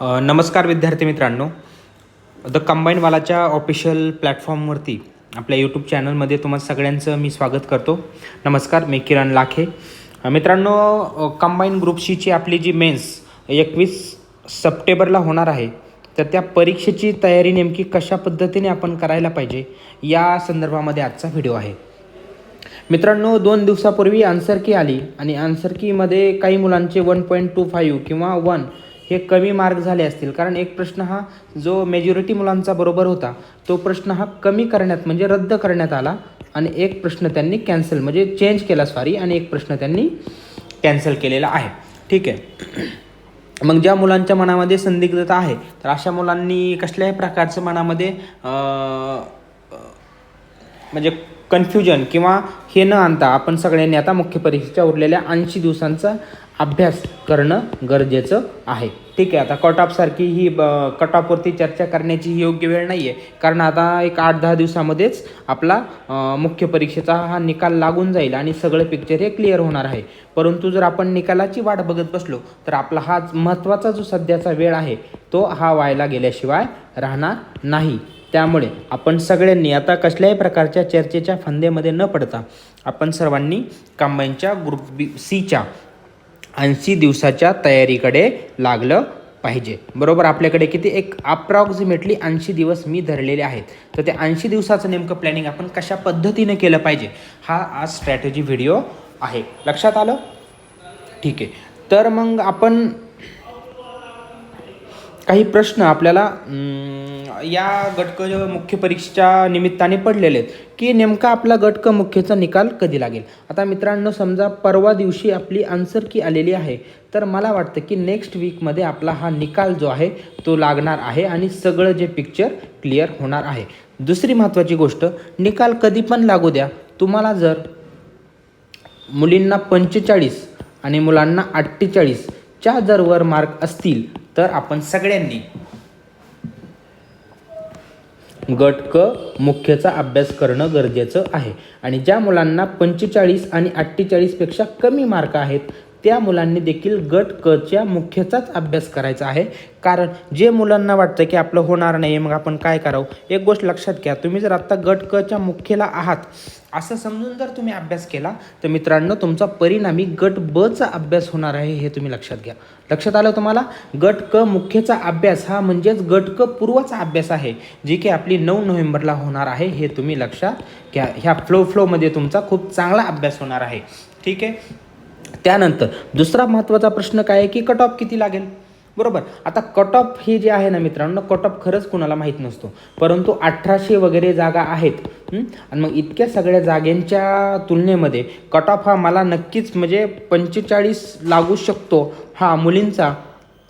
नमस्कार विद्यार्थी मित्रांनो. द कंबाईनवालाच्या ऑफिशियल प्लॅटफॉर्मवरती आपल्या यूट्यूब चॅनलमध्ये तुम्हाला सगळ्यांचं मी स्वागत करतो. नमस्कार मी किरण लाखे. मित्रांनो कंबाईन ग्रुप सीची आपली जी मेन्स एकवीस सप्टेंबरला होणार आहे तर त्या परीक्षेची तयारी नेमकी कशा पद्धतीने आपण करायला पाहिजे या संदर्भामध्ये आजचा व्हिडिओ आहे. मित्रांनो दोन दिवसापूर्वी आन्सर की आली आणि आन्सर कीमध्ये काही मुलांचे वन पॉईंट टू फाईव्ह किंवा वन हे कमी मार्क झाले असतील. कारण एक प्रश्न हा जो मेजॉरिटी मुलांचा बरोबर होता तो प्रश्न हा कमी करण्यात म्हणजे रद्द करण्यात आला आणि एक प्रश्न त्यांनी कॅन्सल म्हणजे चेंज केला सॉरी आणि एक प्रश्न त्यांनी कॅन्सल केलेला आहे. ठीक आहे. मग ज्या मुलांच्या मनामध्ये संदिग्धता आहे तर अशा मुलांनी कसल्याही प्रकारचं मनामध्ये म्हणजे कन्फ्युजन किंवा हे न आणता आपण सगळ्यांनी आता मुख्य परीक्षेच्या उरलेल्या ऐंशी दिवसांचा अभ्यास करणं गरजेचं आहे. ठीक आहे आता कट ऑफसारखी ही कट ऑफवरती चर्चा करण्याची ही योग्य वेळ नाही आहे कारण आता एक आठ दहा दिवसामध्येच आपला मुख्य परीक्षेचा हा निकाल लागून जाईल आणि सगळं पिक्चर हे क्लिअर होणार आहे. परंतु जर आपण निकालाची वाट बघत बसलो तर आपला हा महत्त्वाचा जो सध्याचा वेळ आहे तो हा व्हायला गेल्याशिवाय राहणार नाही. त्यामुळे आपण सगळ्यांनी आता कसल्याही प्रकारच्या चर्चेच्या फंदेमध्ये न पडता आपण सर्वांनी कंबाईनच्या ग्रुप बी सीच्या ऐंशी दिवसाच्या तयारीकडे लागलं पाहिजे. बरोबर? आपल्याकडे किती? एक अप्रॉक्झिमेटली ऐंशी दिवस मी धरलेले आहेत. तर त्या ऐंशी दिवसाचं नेमकं प्लॅनिंग आपण कशा पद्धतीने केलं पाहिजे? हा आज स्ट्रॅटेजी व्हिडिओ आहे. लक्षात आलं? ठीक आहे. तर मग आपण काही प्रश्न आपल्याला या गटक मुख्य परीक्षेच्या निमित्ताने पडलेले आहेत की नेमका आपला गटक मुख्यचा निकाल कधी लागेल? आता मित्रांनो समजा परवा दिवशी आपली आन्सर की आलेली आहे तर मला वाटतं की नेक्स्ट वीकमध्ये आपला हा निकाल जो आहे तो लागणार आहे आणि सगळं जे पिक्चर क्लिअर होणार आहे. दुसरी महत्त्वाची गोष्ट निकाल कधी पण लागू द्या. तुम्हाला जर मुलींना पंचेचाळीस आणि मुलांना अठ्ठेचाळीस च्या जर वर मार्क असतील तर आपण सगळ्यांनी गट क मुख्यचा अभ्यास करणं गरजेचं आहे. आणि ज्या मुलांना पंचेचाळीस आणि अठ्ठेचाळीसपेक्षा कमी मार्क आहेत त्या मुलांनी देखील गट कच्या मुख्यचाच अभ्यास करायचा आहे. कारण जे मुलांना वाटतं की आपलं होणार नाही मग आपण काय करावं? एक गोष्ट लक्षात घ्या तुम्ही जर आत्ता गट कच्या मुख्यला आहात असं समजून जर तुम्ही अभ्यास केला तर मित्रांनो तुमचा परिणामी गट बचा अभ्यास होणार आहे हे तुम्ही लक्षात घ्या. लक्षात आलं तुम्हाला? गट क मुख्यचा अभ्यास हा म्हणजेच गट क पूर्वचा अभ्यास आहे जी की आपली नऊ नोव्हेंबरला होणार आहे हे तुम्ही लक्षात घ्या. ह्या फ्लो फ्लोमध्ये तुमचा खूप चांगला अभ्यास होणार आहे. ठीक आहे? त्यानंतर दुसरा महत्त्वाचा प्रश्न काय आहे की कट ऑफ किती लागेल? बरोबर. आता कट ऑफ हे जे आहे ना मित्रांनो कट ऑफ खरंच कुणाला माहीत नसतो. परंतु अठराशे वगैरे जागा आहेत. आणि मग इतक्या सगळ्या जागेंच्या तुलनेमध्ये कट ऑफ हा मला नक्कीच म्हणजे पंचेचाळीस लागू शकतो. हा मुलींचा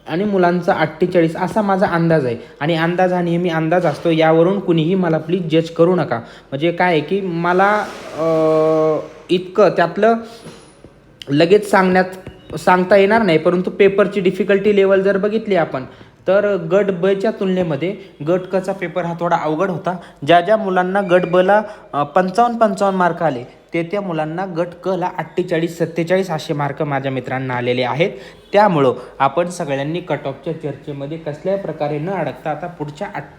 आणि मुलांचा अठ्ठेचाळीस असा माझा अंदाज आहे. आणि अंदाज हा नेहमी अंदाज असतो यावरून कुणीही मला प्लीज जज करू नका. म्हणजे काय आहे की मला इतकं त्यातलं लगेच सांगण्यात सांगता येणार नाही परंतु पेपरची डिफिकल्टी लेवल जर बघितली आपण तर गट बच्या तुलनेमध्ये गट कचा पेपर हा थोडा अवघड होता. ज्या ज्या मुलांना गट बला पंचावन्न पंचावन्न मार्क आले ते त्या मुलांना गट कला अठ्ठेचाळीस सत्तेचाळीस असे मार्क माझ्या मित्रांना आलेले आहेत. त्यामुळं आपण सगळ्यांनी कट ऑफच्या चर्चेमध्ये कसल्याही प्रकारे न अडकता आता पुढच्या आठ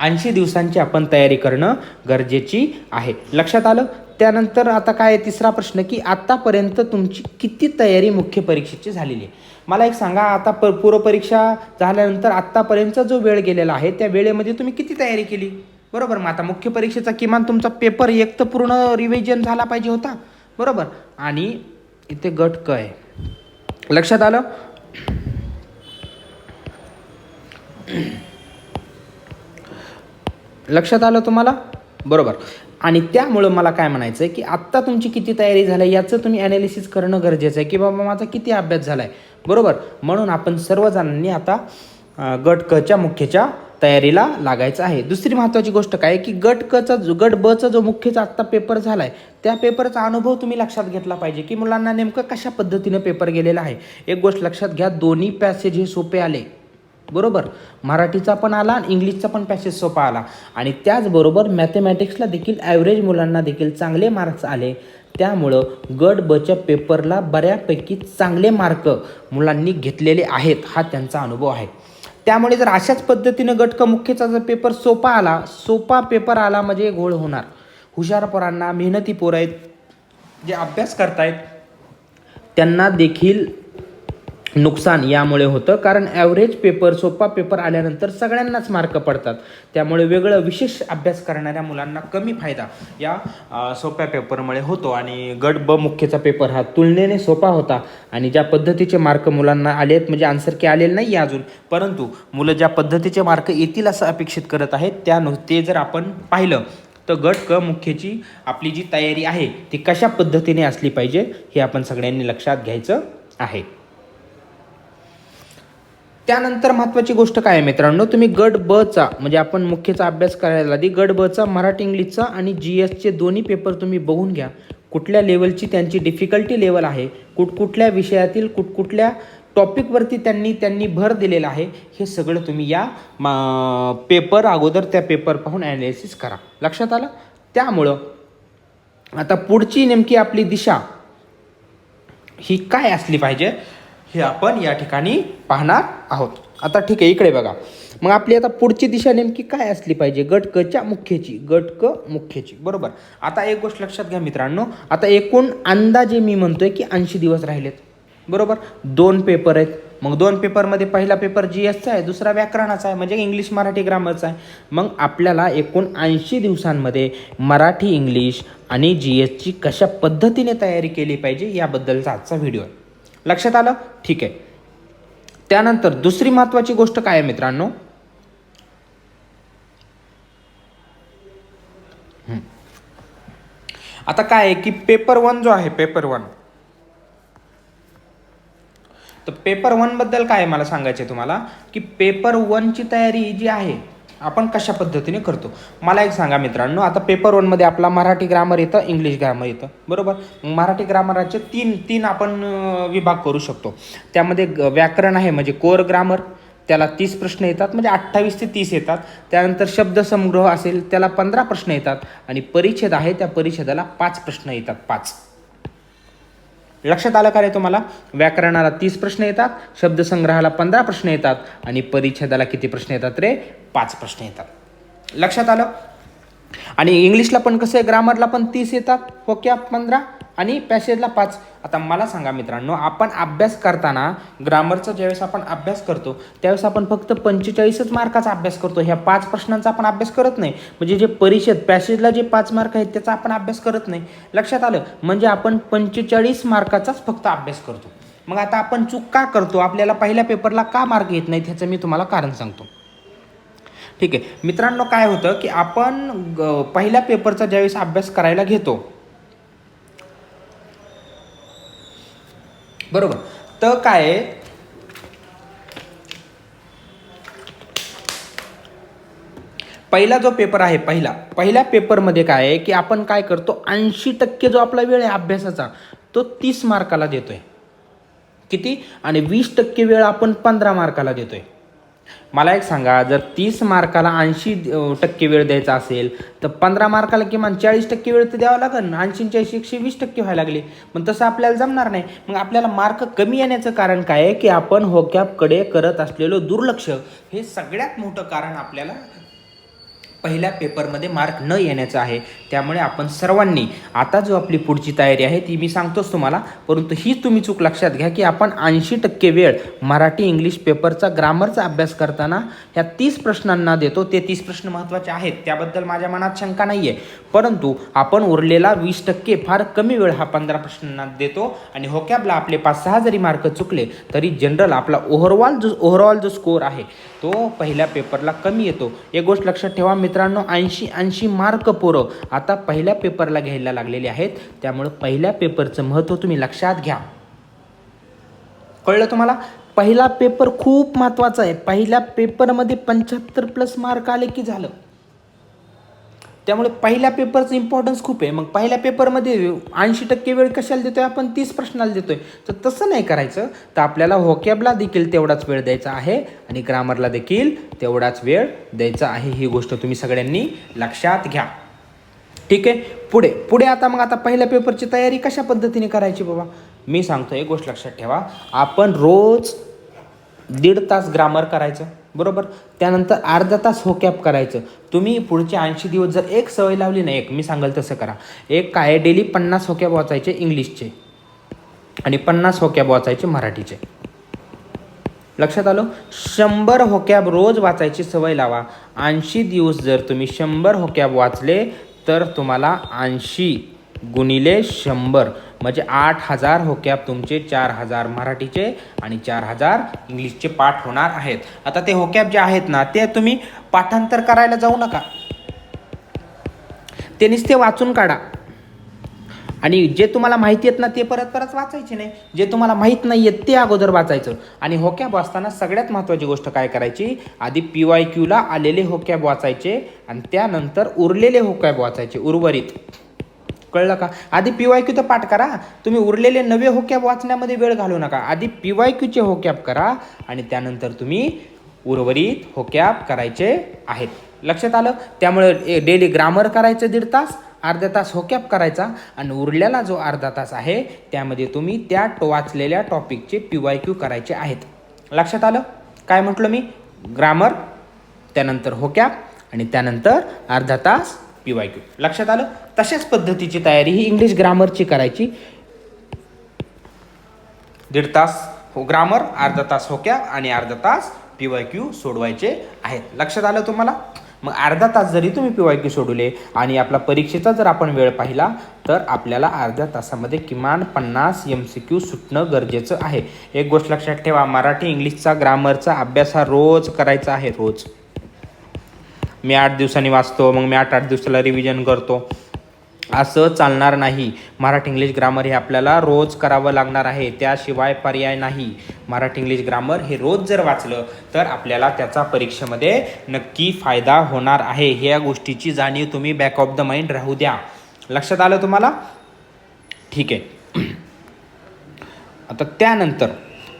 ऐंशी दिवसांची आपण तयारी करणं गरजेची आहे. लक्षात आलं? त्यानंतर आता काय आहे तिसरा प्रश्न की आत्तापर्यंत तुमची किती तयारी मुख्य परीक्षेची झालेली आहे? मला एक सांगा आता प पूर्वपरीक्षा झाल्यानंतर आत्तापर्यंतचा जो वेळ गेलेला आहे त्या वेळेमध्ये तुम्ही किती तयारी केली? बरोबर मग आता मुख्य परीक्षेचा किमान तुमचा पेपर एक तर पूर्ण रिव्हिजन झाला पाहिजे होता. बरोबर आणि इथे गट क आहे. लक्षात आलं? लक्षात आलं तुम्हाला? बरोबर. आणि त्यामुळं मला काय म्हणायचं आहे की आत्ता तुमची किती तयारी झाली याचं तुम्ही ॲनालिसिस करणं गरजेचं आहे की बाबा माझा किती अभ्यास झाला आहे बरोबर? म्हणून आपण सर्वजणांनी आता गट कच्या मुख्यच्या तयारीला लागायचं आहे. दुसरी महत्त्वाची गोष्ट काय आहे की गट कचा जो गट बचा जो मुख्यचा आत्ता पेपर झाला आहे त्या पेपरचा अनुभव तुम्ही लक्षात घेतला पाहिजे की मुलांना नेमकं कशा पद्धतीनं पेपर गेलेला आहे? एक गोष्ट लक्षात घ्या दोन्ही पॅसेज हे सोपे आले. बरोबर? मराठीचा पण आला आणि इंग्लिशचा पण पॅसेज सोपा आला. आणि त्याचबरोबर मॅथेमॅटिक्सला देखील ॲव्हरेज मुलांना देखील चांगले मार्क्स आले. त्यामुळं गट बच्या पेपरला बऱ्यापैकी चांगले मार्क मुलांनी घेतलेले आहेत हा त्यांचा अनुभव आहे. त्यामुळे जर अशाच पद्धतीनं गट मुख्यचा जर पेपर सोपा आला सोपा पेपर आला म्हणजे घोळ होणार. हुशार पोरांना मेहनती पोर आहेत जे अभ्यास करतायत त्यांना देखील नुकसान यामुळे होतं. कारण ॲव्हरेज पेपर सोपा पेपर आल्यानंतर सगळ्यांनाच मार्क पडतात. त्यामुळे वेगळं विशेष अभ्यास करणाऱ्या मुलांना कमी फायदा या सोप्या पेपरमुळे होतो. आणि गट ब मुख्यचा पेपर हा तुलनेने सोपा होता. आणि ज्या पद्धतीचे मार्क मुलांना आलेत म्हणजे आन्सर की आलेले नाही आहे अजून परंतु मुलं ज्या पद्धतीचे मार्क येतील असं अपेक्षित करत आहेत त्या ते जर आपण पाहिलं तर गट क मुख्यची आपली जी तयारी आहे ती कशा पद्धतीने असली पाहिजे हे आपण सगळ्यांनी लक्षात घ्यायचं आहे. त्यानंतर महत्त्वाची गोष्ट काय आहे मित्रांनो? तुम्ही गट ब चा म्हणजे आपण मुख्यचा अभ्यास करायला आधी गट ब चा मराठी इंग्लिशचा आणि जी एसचे दोन्ही पेपर तुम्ही बघून घ्या. कुठल्या लेवलची त्यांची डिफिकल्टी लेवल आहे? कुठकुठल्या विषयातील कुठकुठल्या टॉपिकवरती त्यांनी त्यांनी भर दिलेला आहे? हे सगळं तुम्ही या मा- पेपर अगोदर त्या पेपर पाहून ॲनालिसिस करा. लक्षात आलं? त्यामुळं आता पुढची नेमकी आपली दिशा ही काय असली पाहिजे? हे आपण या ठिकाणी पाहणार आहोत. आता ठीक आहे इकडे बघा. मग आपली आता पुढची दिशा नेमकी काय असली पाहिजे? गटकच्या मुख्यची गटक मुख्यची. बरोबर? आता एक गोष्ट लक्षात घ्या मित्रांनो. आता एकूण अंदाजे मी म्हणतोय की ऐंशी दिवस राहिलेत. बरोबर? दोन पेपर आहेत. मग दोन पेपरमध्ये पहिला पेपर जी एसचा आहे दुसरा व्याकरणाचा आहे म्हणजे इंग्लिश मराठी ग्रामरचा आहे. मग आपल्याला एकूण ऐंशी दिवसांमध्ये मराठी इंग्लिश आणि जी एसची कशा पद्धतीने तयारी केली पाहिजे याबद्दलचा आजचा व्हिडिओ आहे. लक्षात आलं? ठीक आहे. त्यानंतर दुसरी महत्त्वाची गोष्ट काय आहे मित्रांनो? आता काय आहे की पेपर वन जो आहे पेपर वन तर पेपर वनबद्दल काय आहे मला सांगायचं आहे तुम्हाला? की पेपर वनची तयारी जी आहे आपण कशा पद्धतीने करतो? मला एक सांगा मित्रांनो आता पेपर वनमध्ये आपला मराठी ग्रामर येतं इंग्लिश ग्रामर येतं. बरोबर? मराठी ग्रामराचे तीन तीन आपण विभाग करू शकतो. त्यामध्ये ग- व्याकरण आहे म्हणजे कोर ग्रामर त्याला तीस प्रश्न येतात म्हणजे अठ्ठावीस ते तीस येतात. त्यानंतर शब्दसंग्रह असेल त्याला पंधरा प्रश्न येतात. आणि परिच्छेद आहे त्या परिच्छेदाला पाच प्रश्न येतात पाच. लक्षात आलं का रे तुम्हाला? व्याकरणाला तीस प्रश्न येतात शब्दसंग्रहाला पंधरा प्रश्न येतात आणि परिच्छेदाला किती प्रश्न येतात रे? पाच प्रश्न येतात. लक्षात आलं? आणि इंग्लिशला पण कसं आहे? ग्रामरला पण तीस येतात. हो ओके पंधरा? आणि पॅसेजला पाच. आता मला सांगा मित्रांनो आपण अभ्यास करताना ग्रामरचा ज्यावेळेस आपण अभ्यास करतो त्यावेळेस आपण फक्त पंचेचाळीसच मार्काचा अभ्यास करतो. ह्या पाच प्रश्नांचा आपण अभ्यास करत नाही. म्हणजे जे परिषद पॅसेजला जे पाच मार्क आहेत त्याचा आपण अभ्यास करत नाही. लक्षात आलं? म्हणजे आपण पंचेचाळीस मार्काचाच फक्त अभ्यास करतो. मग आता आपण चूक का करतो? आपल्याला पहिल्या पेपरला का मार्क येत नाहीत ह्याचं मी तुम्हाला कारण सांगतो. ठीक आहे. मित्रांनो काय होतं की आपण ग- पहिल्या पेपरचा ज्यावेळेस अभ्यास करायला घेतो बरोबर. तर काय आहे, पहिला जो पेपर आहे पहिला पहिल्या पेपरमध्ये काय आहे की आपण काय करतो ऐंशी टक्के जो आपला वेळ आहे अभ्यासाचा तो तीस मार्काला देतोय. किती? आणि वीस टक्के वेळ आपण पंधरा मार्काला देतोय. मला एक सांगा जर तीस मार्काला ऐंशी टक्के वेळ द्यायचा असेल तर पंधरा मार्काला किमान चाळीस टक्के वेळ तर द्यावा लागेल ऐंशी चाळीस एकशे वीस टक्के व्हायला लागले. मग तसं आपल्याला जमणार नाही. मग आपल्याला मार्क कमी येण्याचं कारण काय आहे? की आपण होकॅपकडे करत असलेलो दुर्लक्ष. हे सगळ्यात मोठं कारण आपल्याला पहिल्या पेपरमध्ये मार्क न येण्याचं आहे. त्यामुळे आपण सर्वांनी आता जो आपली पुढची तयारी आहे ती मी सांगतोच तुम्हाला परंतु ही तुम्ही चूक लक्षात घ्या की आपण ऐंशी टक्के वेळ मराठी इंग्लिश पेपरचा ग्रामरचा अभ्यास करताना ह्या तीस प्रश्नांना देतो. ते तीस प्रश्न महत्त्वाचे आहेत त्याबद्दल माझ्या मनात शंका नाही आहे परंतु आपण उरलेला वीस टक्के फार कमी वेळ हा पंधरा प्रश्नांना देतो आणि होकॅबला आपले पाच सहा जरी मार्क चुकले तरी जनरल आपला ओव्हरऑल जो ओव्हरऑल जो स्कोर आहे तो पहिल्या पेपरला कमी येतो. एक गोष्ट लक्षात ठेवा मी मित्रांनो ऐंशी ऐंशी मार्क पोरं आता पहिल्या पेपरला घ्यायला लागलेले आहेत. त्यामुळं पहिल्या पेपरचं महत्त्व तुम्ही लक्षात घ्या. कळलं तुम्हाला? पहिला पेपर खूप महत्त्वाचा आहे. पहिल्या पेपरमध्ये पंच्याहत्तर प्लस मार्क आले की झालं? त्यामुळे पहिल्या पेपरचं इम्पॉर्टन्स खूप आहे. मग पहिल्या पेपरमध्ये ऐंशी टक्के वेळ कशाला देतोय? आपण तीस प्रश्नाला देतोय. तर तसं नाही करायचं. तर आपल्याला होकॅबला देखील तेवढाच वेळ द्यायचा आहे आणि ग्रामरला देखील तेवढाच वेळ द्यायचा आहे. ही गोष्ट तुम्ही सगळ्यांनी लक्षात घ्या. ठीक आहे? पुढे. पुढे आता मग आता पहिल्या पेपरची तयारी कशा पद्धतीने करायची बाबा? मी सांगतो एक गोष्ट लक्षात ठेवा. आपण रोज दीड तास ग्रामर करायचं. बरोबर? त्यानंतर अर्धा तास होकॅप करायचं. तुम्ही पुढचे ऐंशी दिवस जर एक सवय लावली ना एक मी सांगाल तसं करा. एक काय डेली पन्नास होकॅप वाचायचे इंग्लिशचे. आणि पन्नास होकॅब वाचायचे मराठीचे. लक्षात आलो? शंभर होकॅब रोज वाचायची सवय लावा. ऐंशी दिवस जर तुम्ही शंभर होकॅब वाचले तर तुम्हाला ऐंशी गुणिले शंभर. म्हणजे आठ हजार होक्याप तुमचे चार हजार मराठीचे आणि चार हजार इंग्लिशचे पाठ होणार आहेत. आता ते होक्याप जे आहेत ना ते तुम्ही पाठांतर करायला जाऊ नका. ते नुसते वाचून काढा. आणि जे तुम्हाला माहिती आहेत ना ते परत परत वाचायचे नाही. जे तुम्हाला माहीत नाही आहेत ते अगोदर वाचायचं. आणि होक्याब वाचताना सगळ्यात महत्त्वाची गोष्ट काय करायची? आधी पी वाय क्यूला आलेले होक्याब वाचायचे आणि त्यानंतर उरलेले होक्याब वाचायचे उर्वरित. कळलं का? आधी पी वाय क्यू तर पाठ करा. तुम्ही उरलेले नवे होकॅप वाचण्यामध्ये वेळ घालू नका. आधी पी वाय क्यूचे होकॅप करा आणि त्यानंतर तुम्ही उर्वरित होकॅप करायचे आहेत. लक्षात आलं? त्यामुळे डेली ग्रामर करायचं दीड तास अर्धा तास होकॅप करायचा आणि उरलेला जो अर्धा तास आहे त्यामध्ये तुम्ही त्या टो वाचलेल्या टॉपिकचे पी वाय क्यू करायचे आहेत. लक्षात आलं? काय म्हटलं मी? ग्रामर त्यानंतर होकॅप आणि त्यानंतर अर्धा तास पी वाय क्यू लक्षात आलं? तशाच पद्धतीची तयारी ही इंग्लिश ग्रामरची करायची. दीड तास हो ग्रामर अर्धा तास होक्या आणि अर्धा तास पी वाय क्यू सोडवायचे आहेत. लक्षात आलं तुम्हाला? मग अर्धा तास जरी तुम्ही पी वाय क्यू सोडवले आणि आपला परीक्षेचा जर आपण वेळ पाहिला तर आपल्याला अर्ध्या तासामध्ये किमान पन्नास एम सी क्यू सुटणं गरजेचं आहे. एक गोष्ट लक्षात ठेवा मराठी इंग्लिशचा ग्रामरचा अभ्यास हा रोज करायचा आहे रोज. मी आठ दिवसांनी वाचतो मग मी आठ आठ दिवसाला रिव्हिजन करतो. असं चालणार नाही. मराठी इंग्लिश ग्रामर हे आपल्याला रोज करावं लागणार आहे. त्याशिवाय पर्याय नाही. मराठी इंग्लिश ग्रामर हे रोज जर वाचलं तर आपल्याला त्याचा परीक्षेमध्ये नक्की फायदा होणार आहे. ह्या गोष्टीची जाणीव तुम्ही बॅक ऑफ द माइंड राहू द्या. लक्षात आलं तुम्हाला? ठीक आहे. आता त्यानंतर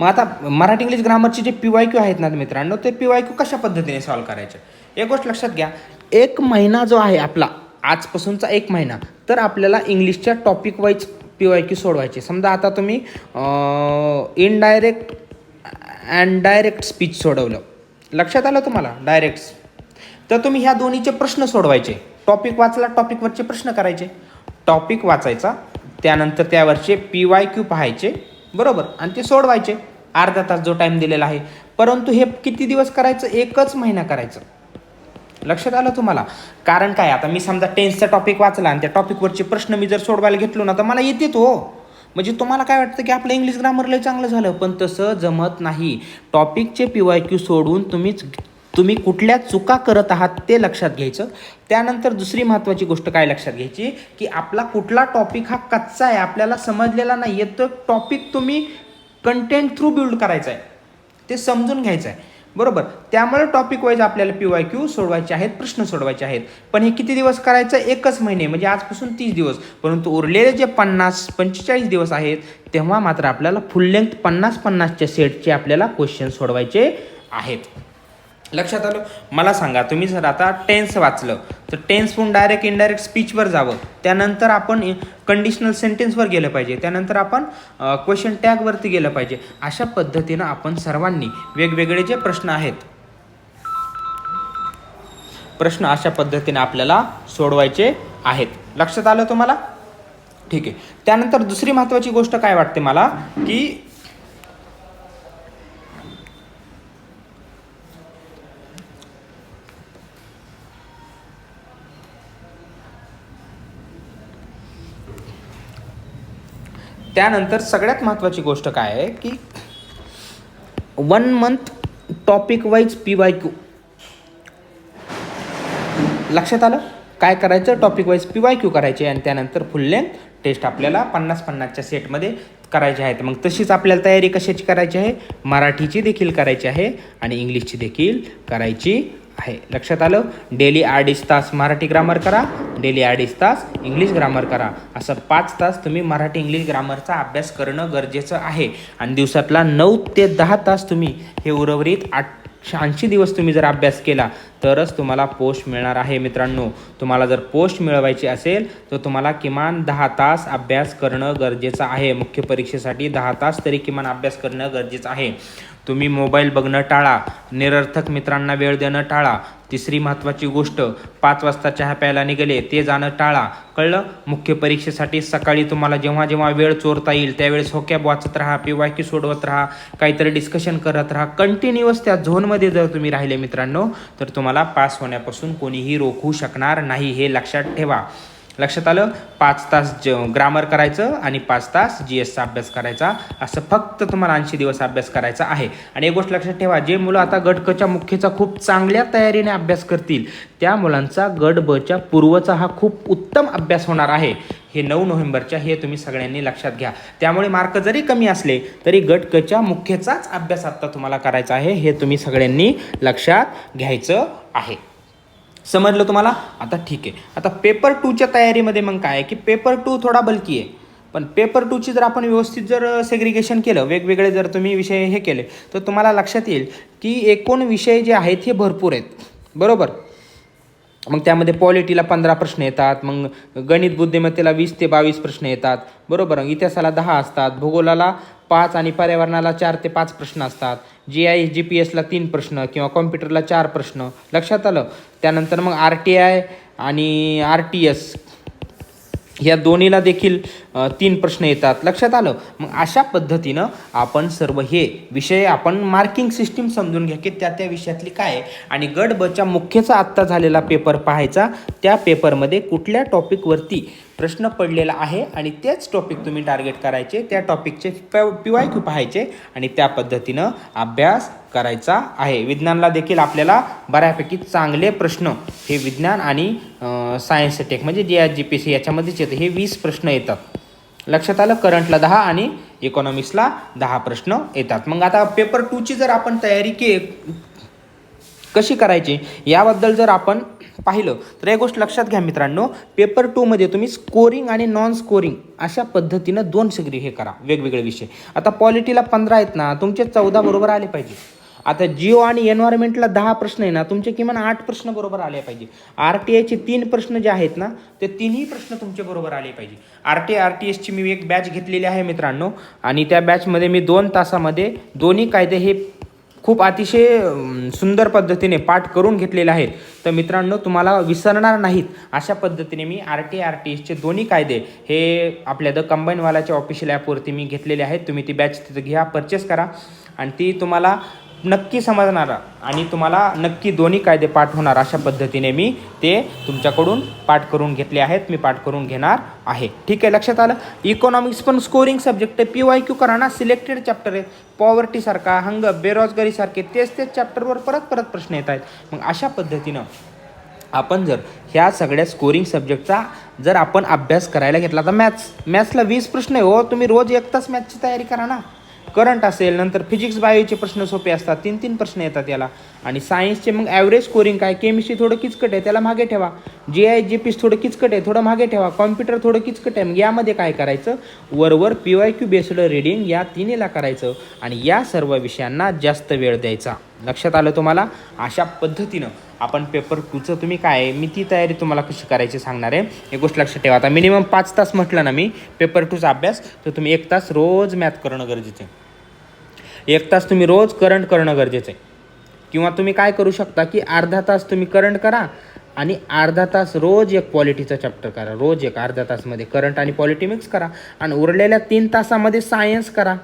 मग आता Marathi English ग्रामरचे J P Y Q आहेत ना मित्रांनो ते पी वाय क्यू कशा पद्धतीने सॉल्व करायचे? एक गोष्ट लक्षात घ्या. एक महिना जो आहे आपला आजपासूनचा एक महिना तर आपल्याला इंग्लिशच्या topic wise P Y Q सोडवायचे. समजा आता तुम्ही इनडायरेक्ट अँड डायरेक्ट स्पीच सोडवलं. लक्षात आलं तुम्हाला? डायरेक्ट तर तुम्ही ह्या दोन्हीचे प्रश्न सोडवायचे. टॉपिक वाचला टॉपिकवरचे प्रश्न करायचे. टॉपिक वाचायचा त्यानंतर त्यावरचे पी वाय क्यू पाहायचे. बरोबर? आणि ते सोडवायचे. अर्धा तास जो टाईम दिलेला आहे. परंतु हे किती दिवस करायचं? एकच महिना करायचं. लक्षात आलं तुम्हाला? कारण काय? आता मी समजा टेन्सचा टॉपिक वाचला आणि त्या टॉपिकवरचे प्रश्न मी जर सोडवायला घेतलो ना तर मला येते हो. म्हणजे तुम्हाला काय वाटतं की आपलं इंग्लिश ग्रामर लय चांगलं झालं? पण तसं जमत नाही. टॉपिकचे पी वाय क्यू सोडून तुम्हीच तुम्ही कुठल्या चुका करत आहात ते लक्षात घ्यायचं. त्यानंतर दुसरी महत्त्वाची गोष्ट काय लक्षात घ्यायची? की आपला कुठला टॉपिक हा कच्चा आहे आपल्याला समजलेला नाही आहे तर टॉपिक तुम्ही कंटेंट थ्रू बिल्ड करायचा आहे. ते समजून घ्यायचं आहे. बरोबर? त्यामुळे टॉपिक वाईज आपल्याला पी वाय क्यू सोडवायचे आहेत प्रश्न सोडवायचे आहेत. पण हे किती दिवस करायचं? एकच महिने म्हणजे आजपासून तीस दिवस. परंतु उरलेले जे पन्नास पंचेचाळीस दिवस आहेत तेव्हा मात्र आपल्याला फुल लेंथ पन्नास पन्नासच्या सेटचे आपल्याला क्वेश्चन सोडवायचे आहेत. लक्षात आलं? मला सांगा तुम्ही जर आता टेन्स वाचलं तर टेन्सहून डायरेक्ट इनडायरेक्ट स्पीचवर जावं. त्यानंतर आपण कंडिशनल सेंटेन्सवर गेलं पाहिजे. त्यानंतर आपण क्वेश्चन टॅगवरती गेलं पाहिजे. अशा पद्धतीनं आपण सर्वांनी वेगवेगळे जे प्रश्न आहेत प्रश्न अशा पद्धतीने आपल्याला सोडवायचे आहेत. लक्षात आलं तुम्हाला? ठीक आहे. त्यानंतर दुसरी महत्त्वाची गोष्ट काय वाटते मला? की त्यानंतर सगळ्यात महत्त्वाची गोष्ट काय आहे की one month topic wise P Y Q लक्षात आलं? काय करायचं? Topic wise P Y Q करायचे आणि त्यानंतर फुल लेंथ टेस्ट आपल्याला पन्नास पन्नासच्या सेटमध्ये करायचे आहेत. मग तशीच आपल्याला तयारी कशाची करायची आहे? मराठीची देखील करायची आहे आणि इंग्लिशची देखील करायची आहे. लक्षात आलं? डेली अडीच तास मराठी ग्रामर करा. डेली अडीच तास इंग्लिश ग्रामर करा. असं पाच तास तुम्ही मराठी इंग्लिश ग्रामरचा अभ्यास करणं गरजेचं आहे. आणि दिवसातला नऊ ते दहा तास तुम्ही हे उर्वरित आठ ऐंशी दिवस तुम्ही जर अभ्यास केला तरच तुम्हाला पोस्ट मिळणार आहे मित्रांनो. तुम्हाला जर पोस्ट मिळवायची असेल तर तुम्हाला किमान दहा तास अभ्यास करणं गरजेचं आहे. मुख्य परीक्षेसाठी दहा तास तरी किमान अभ्यास करणं गरजेचं आहे. तुम्ही मोबाईल बघणं टाळा निरर्थक मित्रांना वेळ देणं टाळा. तिसरी महत्त्वाची गोष्ट पाच वाजता चहा प्यायला निघाले ते जाणं टाळा. कळलं? मुख्य परीक्षेसाठी सकाळी तुम्हाला जेव्हा जेव्हा वेळ चोरता येईल त्यावेळेस होक्याब वाचत राहा पिवायकी सोडवत राहा काहीतरी डिस्कशन करत राहा. कंटिन्युअस त्या झोनमध्ये जर तुम्ही राहिले मित्रांनो तर तुम्हाला पास होण्यापासून कोणीही रोखू शकणार नाही हे लक्षात ठेवा. लक्षात आलं? पाच तास ज ग्रामर करायचं आणि पाच तास जी एसचा अभ्यास करायचा. असं फक्त तुम्हाला ऐंशी दिवस अभ्यास करायचा आहे. आणि एक गोष्ट लक्षात ठेवा जे मुलं आता गटकच्या मुख्यचा खूप चांगल्या तयारीने अभ्यास करतील त्या मुलांचा गट बच्या पूर्वचा हा खूप उत्तम अभ्यास होणार आहे. हे नऊ नोव्हेंबरच्या हे तुम्ही सगळ्यांनी लक्षात घ्या. त्यामुळे मार्क जरी कमी असले तरी गट कच्या मुख्यचाच अभ्यास आत्ता तुम्हाला करायचा आहे हे तुम्ही सगळ्यांनी लक्षात घ्यायचं आहे. समजलं तुम्हाला? आता ठीक आहे. आता पेपर टूच्या तयारीमध्ये मग काय आहे की पेपर टू थोडा बल्की आहे. पण पेपर टूची जर आपण व्यवस्थित जर सेग्रिगेशन केलं वेगवेगळे जर तुम्ही विषय हे केले तर तुम्हाला लक्षात येईल की एकूण विषय जे आहेत हे भरपूर आहेत. बरोबर? मग त्यामध्ये पॉलिटीला पंधरा प्रश्न येतात मग गणित बुद्धिमत्तेला वीस ते बावीस प्रश्न येतात. बरोबर इतिहासाला दहा असतात भूगोलाला पाच आणि पर्यावरणाला चार ते पाच प्रश्न असतात. जी आय जी पी एसला तीन प्रश्न किंवा कॉम्प्युटरला चार प्रश्न. लक्षात आलं? त्यानंतर मग आर टी आय आणि आर टी एस या दोन्हीला देखील तीन प्रश्न येतात. लक्षात आलं? मग अशा पद्धतीनं आपण सर्व हे विषय आपण मार्किंग सिस्टीम समजून घ्या की त्या त्या विषयातली काय आहे. आणि गट बच्या मुख्यचा आत्ता झालेला पेपर पाहायचा. त्या पेपरमध्ये कुठल्या टॉपिकवरती प्रश्न पडलेला आहे आणि तेच टॉपिक तुम्ही टार्गेट करायचे त्या टॉपिकचे पी वाय क्यू पाहायचे आणि त्या पद्धतीनं अभ्यास करायचा आहे. विज्ञानला देखील आपल्याला बऱ्यापैकी चांगले प्रश्न हे विज्ञान आणि सायन्स टेक म्हणजे जे आर जी पी सी याच्यामध्येच येतं. हे वीस प्रश्न येतात. लक्षात आलं? करंटला दहा आणि इकॉनॉमिक्सला दहा प्रश्न येतात. मग आता पेपर टूची जर आपण तयारी के कशी करायची? याबद्दल जर आपण पाहिलं. तर एक गोष्ट लक्षात घ्या मित्रांनो. पेपर टूमध्ये तुम्ही स्कोरिंग आणि नॉन स्कोरिंग अशा पद्धतीनं दोन सगळी हे करा. वेगवेगळे विषय. आता पॉलिटीला पंधरा आहेत ना तुमचे चौदा बरोबर आले पाहिजे. आता जिओ आणि एन्व्हायरमेंटला दहा प्रश्न आहे ना तुमचे किमान आठ प्रश्न बरोबर आले पाहिजे. आर टी आयचे तीन प्रश्न जे आहेत ना ते तिन्ही प्रश्न तुमचे बरोबर आले पाहिजे. आर टी आर टी एसची मी एक बॅच घेतलेली आहे मित्रांनो. आणि त्या बॅचमध्ये मी दोन तासामध्ये दोन्ही कायदे हे खूप अतिशय सुंदर पद्धतीने पाठ करून घेतलेले आहेत. तर मित्रांनो तुम्हाला विसरणार नाहीत. अशा पद्धतीने मी आर टी आर टी एसचे दोन्ही कायदे हे आपल्या द कंबाईनवालाच्या ऑफिशियल ॲपवरती मी घेतलेले आहेत. तुम्ही ती बॅच तिथं घ्या परचेस करा. आणि ती तुम्हाला नक्की समजणारा आणि तुम्हाला नक्की दोन्ही कायदे पाठ होणार अशा पद्धतीने मी ते तुमच्याकडून पाठ करून घेतले आहेत मी पाठ करून घेणार आहे. ठीक आहे लक्षात आलं? इकॉनॉमिक्स पण स्कोरिंग सब्जेक्ट आहे. पी वाय क्यू करा ना सिलेक्टेड चॅप्टर आहे. पॉवर्टीसारखा हंग बेरोजगारीसारखे तेच तेच चॅप्टरवर परत परत प्रश्न येत आहेत. मग अशा पद्धतीनं आपण जर ह्या सगळ्या स्कोरिंग सब्जेक्टचा जर आपण अभ्यास करायला घेतला तर मॅथ्स मॅथ्सला वीस प्रश्न आहे हो. तुम्ही रोज एक तास मॅथ्सची तयारी करा ना. करंट असेल नंतर फिजिक्स बायोचे प्रश्न सोपे असतात तीन तीन प्रश्न येतात याला. आणि सायन्सचे मग ॲव्हरेज स्कोरिंग काय केमिस्ट्री थोडं किचकट आहे त्याला मागे ठेवा. जे आय जे पीस थोडं किचकट आहे थोडं मागे ठेवा. कॉम्प्युटर थोडं किचकट आहे मग यामध्ये काय करायचं? वरवर P Y Q based reading या तिन्हीला करायचं. आणि या सर्व विषयांना जास्त वेळ द्यायचा. लक्षात आलं तुम्हाला? अशा पद्धतीनं आपण पेपर टूचं तुम्ही काय आहे, मी ती तयारी तुम्हाला कशी करायची सांगणार आहे. एक गोष्ट लक्षात ठेवा. आता मिनिमम पाच तास म्हटलं ना मी पेपर टूचा अभ्यास तर तुम्ही एक तास रोज मॅथ करणं गरजेचं आहे. एक तास तुम्ही रोज करंट करणं गरजेचं आहे. किंवा तुम्ही काय करू शकता की अर्धा तास तुम्ही करंट करा आणि अर्धा तास रोज एक पॉलिटीचा चॅप्टर करा. रोज एक अर्धा तासमध्ये करंट आणि पॉलिटी मिक्स करा. आणि उरलेल्या तीन तासामध्ये सायन्स करा.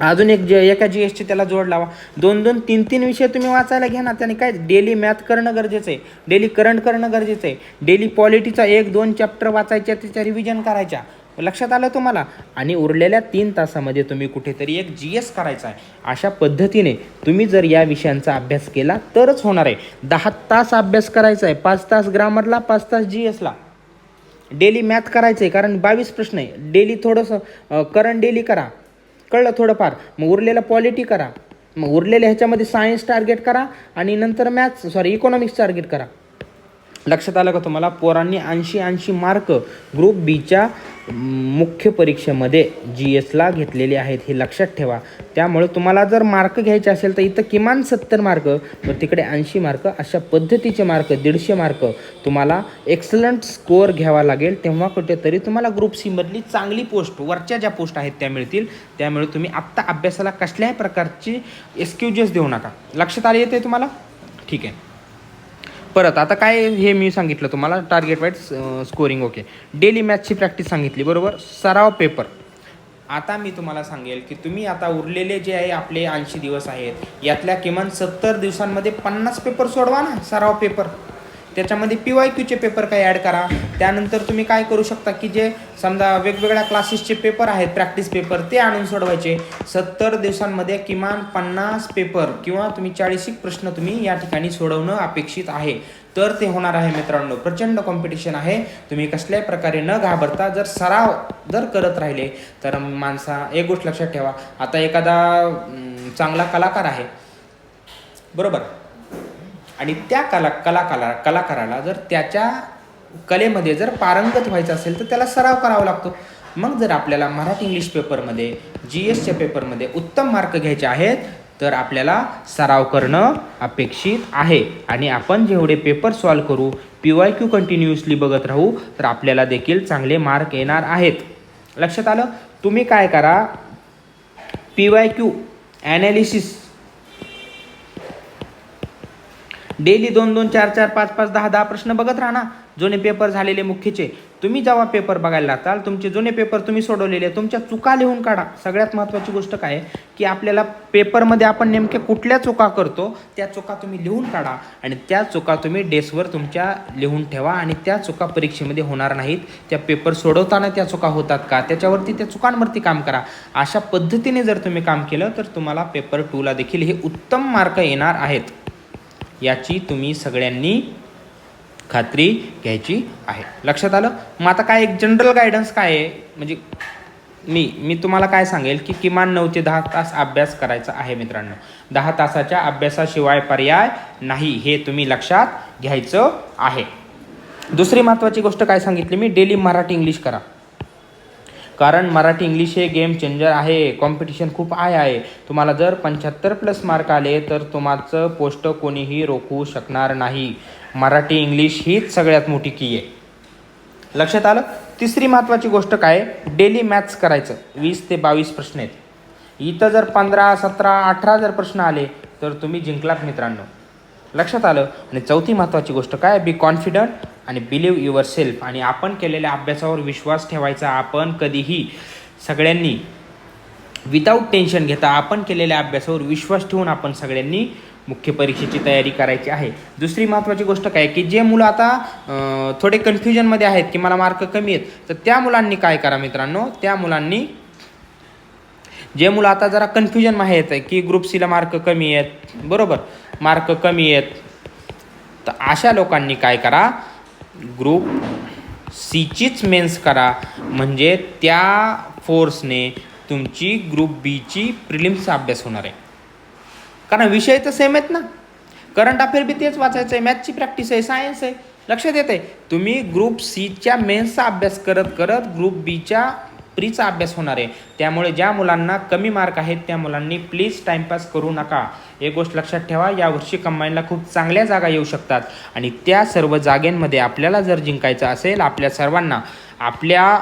अजून एक जे एका जी एसची त्याला जोड लावा. दोन दोन तीन तीन विषय तुम्ही वाचायला घ्या ना. त्याने काय डेली मॅथ करणं गरजेचं आहे. डेली करंट करणं गरजेचं आहे. डेली पॉलिटीचा एक दोन चॅप्टर वाचायच्या त्याच्या रिव्हिजन करायच्या. लक्षात आलं तुम्हाला? आणि उरलेल्या तीन तासामध्ये तुम्ही कुठेतरी एक जी एस करायचा आहे. अशा पद्धतीने तुम्ही जर या विषयांचा अभ्यास केला तरच होणार आहे. दहा तास अभ्यास करायचा आहे. पाच तास ग्रामरला पाच तास जी एसला डेली मॅथ करायचं आहे कारण बावीस प्रश्न आहे. डेली थोडंसं करंट डेली करा. कळलं थोडंफार. मग उरलेलं पॉलिटी करा. मग उरलेल्या ह्याच्यामध्ये सायन्स टार्गेट करा आणि नंतर मॅथ्स सॉरी इकॉनॉमिक्स टार्गेट करा. लक्षात आलं का तुम्हाला? पोरांनी ऐंशी ऐंशी मार्क ग्रुप बीच्या मुख्य परीक्षेमध्ये जी एसला घेतलेले आहेत हे लक्षात ठेवा. त्यामुळे तुम्हाला जर मार्क घ्यायचे असेल तर इथं किमान सत्तर मार्क व तिकडे ऐंशी मार्क अशा पद्धतीचे मार्क दीडशे मार्क तुम्हाला एक्सलंट स्कोअर घ्यावा लागेल. तेव्हा कुठेतरी तुम्हाला ग्रुप सीमधली चांगली पोस्ट वरच्या ज्या पोस्ट आहेत त्या मिळतील. त्यामुळे तुम्ही आत्ता अभ्यासाला कसल्याही प्रकारची एक्सक्युजेस देऊ नका. लक्षात आले येते तुम्हाला? ठीक आहे. परत आता काय हे मी सांगितलं तुम्हाला target wise scoring okay daily मॅचची practice सांगितली बरोबर? सराव पेपर आता मी तुम्हाला सांगेल की तुम्ही आता उरलेले जे आहे आपले ऐंशी दिवस आहेत यातल्या किमान सत्तर दिवसांमध्ये पन्नास पेपर सोडवा ना सराव पेपर त्याच्यामध्ये पी वाय क्यूचे पेपर काही ॲड करा. त्यानंतर तुम्ही काय करू शकता की जे समजा वेगवेगळ्या क्लासेसचे पेपर आहेत प्रॅक्टिस पेपर ते आणून सोडवायचे. सत्तर दिवसांमध्ये किमान पन्नास पेपर किंवा तुम्ही चाळीस एक प्रश्न तुम्ही या ठिकाणी सोडवणं अपेक्षित आहे. तर ते होणार आहे मित्रांनो. प्रचंड कॉम्पिटिशन आहे. तुम्ही कसल्याही प्रकारे न घाबरता जर सराव जर करत राहिले तर माणसा एक गोष्ट लक्षात ठेवा. आता एखादा चांगला कलाकार आहे. बरोबर? आणि त्या कला कलाकारा कलाकाराला जर त्याच्या कलेमध्ये जर पारंगत व्हायचं असेल तर त्याला सराव करावा लागतो. मग जर आपल्याला मराठी इंग्लिश पेपरमध्ये जी एसच्या पेपरमध्ये उत्तम मार्क घ्यायचे आहेत तर आपल्याला सराव करणं अपेक्षित आहे. आणि आपण जेवढे पेपर सॉल्व करू पी वाय क्यू कंटिन्युअसली बघत राहू तर आपल्याला देखील चांगले मार्क येणार आहेत. लक्षात आलं? तुम्ही काय करा? P Y Q analysis daily दोन दोन चार चार पाच पाच दहा दहा प्रश्न बघत राहा ना जुने पेपर झालेले मुख्यचे. तुम्ही जेव्हा पेपर बघायला लागताल तुमचे जुने पेपर तुम्ही सोडवलेले तुमच्या चुका लिहून काढा. सगळ्यात महत्त्वाची गोष्ट काय आहे? की आपल्याला पेपरमध्ये आपण नेमक्या कुठल्या चुका करतो त्या चुका तुम्ही लिहून काढा. आणि त्या चुका तुम्ही डेस्कवर तुमच्या लिहून ठेवा आणि त्या चुका परीक्षेमध्ये होणार नाहीत. त्या पेपर सोडवताना त्या चुका होतात का? त्याच्यावरती त्या चुकांवरती काम करा. अशा पद्धतीने जर तुम्ही काम केलं तर तुम्हाला पेपर टूला देखील हे उत्तम मार्क येणार आहेत. याची तुम्ही सगळ्यांनी खात्री घ्यायची आहे. लक्षात आलं? मग आता काय एक जनरल गायडन्स काय आहे? म्हणजे मी मी तुम्हाला काय सांगेल की किमान नऊ ते दहा तास अभ्यास करायचा आहे मित्रांनो. दहा तासाच्या अभ्यासाशिवाय पर्याय नाही हे तुम्ही लक्षात घ्यायचं आहे. दुसरी महत्त्वाची गोष्ट काय सांगितली मी? डेली मराठी इंग्लिश करा. कारण मराठी इंग्लिश हे गेम चेंजर आहे कॉम्पिटिशन खूप आहे आहे. तुम्हाला जर पंच्याहत्तर प्लस मार्क आले तर तुमचं पोस्ट कोणीही रोखू शकणार नाही. मराठी इंग्लिश हीच सगळ्यात मोठी की आहे. लक्षात आलं? तिसरी महत्त्वाची गोष्ट काय? डेली मॅथ्स करायचं. वीस ते बावीस प्रश्न आहेत. इथं जर पंधरा सतरा अठरा जर प्रश्न आले तर तुम्ही जिंकलात मित्रांनो. लक्षात आलं? आणि चौथी महत्त्वाची गोष्ट काय? बी कॉन्फिडंट आणि बिलीव युअर सेल्फ आणि आपण केलेल्या अभ्यासावर विश्वास ठेवायचा. आपण कधीही सगळ्यांनी विदाऊट टेन्शन घेता आपण केलेल्या अभ्यासावर विश्वास ठेवून आपण सगळ्यांनी मुख्य परीक्षेची तयारी करायची आहे. दुसरी महत्त्वाची गोष्ट काय? की जे मुलं आता थोडे कन्फ्युजनमध्ये आहेत की मला मार्क कमी आहेत तर त्या मुलांनी काय करा मित्रांनो? त्या मुलांनी जे मुलं आता जरा कन्फ्युजन आहेत की ग्रुप सीला मार्क कमी आहेत बरोबर? मार्क कमी आहेत तर अशा लोकांनी काय करा? ग्रुप सीचीच मेन्स करा. म्हणजे त्या फोर्सने तुमची ग्रुप बीची प्रिलिम्सचा अभ्यास होणार आहे. कारण विषय तर सेम आहेत ना. करंट अफेअर बी तेच वाचायचं आहे. मॅथची प्रॅक्टिस आहे. सायन्स आहे. लक्षात येत आहे तुम्ही ग्रुप सीच्या मेन्सचा अभ्यास करत करत ग्रुप बीच्या प्रीचा अभ्यास होणार आहे. त्यामुळे ज्या मुलांना कमी मार्क आहेत त्या मुलांनी प्लीज टाईमपास करू नका. एक गोष्ट लक्षात ठेवा यावर्षी कंबाईनला खूप चांगल्या जागा येऊ शकतात. आणि त्या सर्व जागेंमध्ये आपल्याला जर जिंकायचं असेल आपल्या सर्वांना आपल्या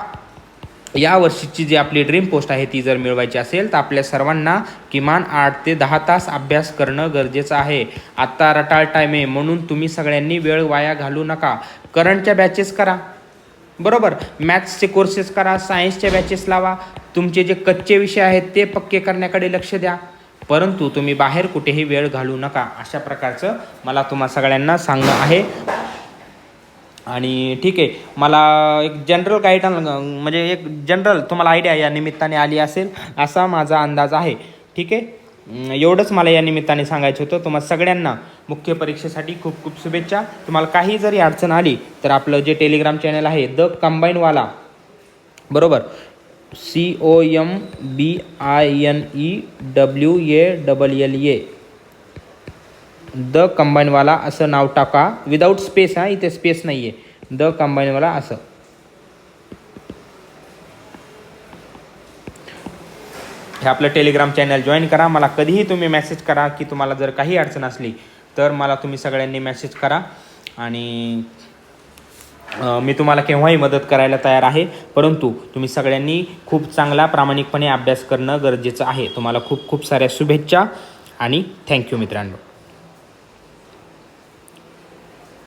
या वर्षीची जी आपली ड्रीम पोस्ट आहे ती जर मिळवायची असेल तर आपल्या सर्वांना किमान आठ ते दहा तास अभ्यास करणं गरजेचं आहे. आत्ता रटाळ टाईम आहे म्हणून तुम्ही सगळ्यांनी वेळ वाया घालू नका. करंटच्या बॅचेस करा. बरोबर. मॅथ्सचे कोर्सेस करा सायन्सच्या बॅचेस लावा. तुमचे जे कच्चे विषय आहेत ते पक्के करण्याकडे लक्ष द्या. परंतु तुम्ही बाहेर कुठेही वेळ घालू नका. अशा प्रकारचं मला तुम्हा सगळ्यांना सांगणं आहे. आणि ठीक आहे. मला एक जनरल गाईड म्हणजे एक जनरल तुम्हाला आयडिया या निमित्ताने आली असेल असा माझा अंदाज आहे. ठीक आहे? एवढंच मला या निमित्ताने सांगायचं होतं. तुम्हाला सगळ्यांना मुख्य परीक्षेसाठी खूप खूप शुभेच्छा. तुम्हाला काही जरी अडचण आली तर आपलं जे टेलिग्राम चॅनल आहे द कंबाईनवाला बरोबर? C O M B I N E W A double L A the कंबाईनवाला असं नाव टाका. विदाऊट स्पेस हा इथे स्पेस नाही आहे द कंबाईनवाला असं. हे आपलं टेलिग्राम चॅनल जॉईन करा. मला कधीही तुम्ही मेसेज करा की तुम्हाला जर काही अडचण असली तर मला तुम्ही सगळ्यांनी मेसेज करा. आणि मी तुम्हाला केव्हाही मदत करायला तयार आहे. परंतु तुम्ही सगळ्यांनी खूप चांगला प्रामाणिकपणे अभ्यास करणं गरजेचं आहे. तुम्हाला खूप खूप साऱ्या शुभेच्छा आणि थँक्यू मित्रांनो.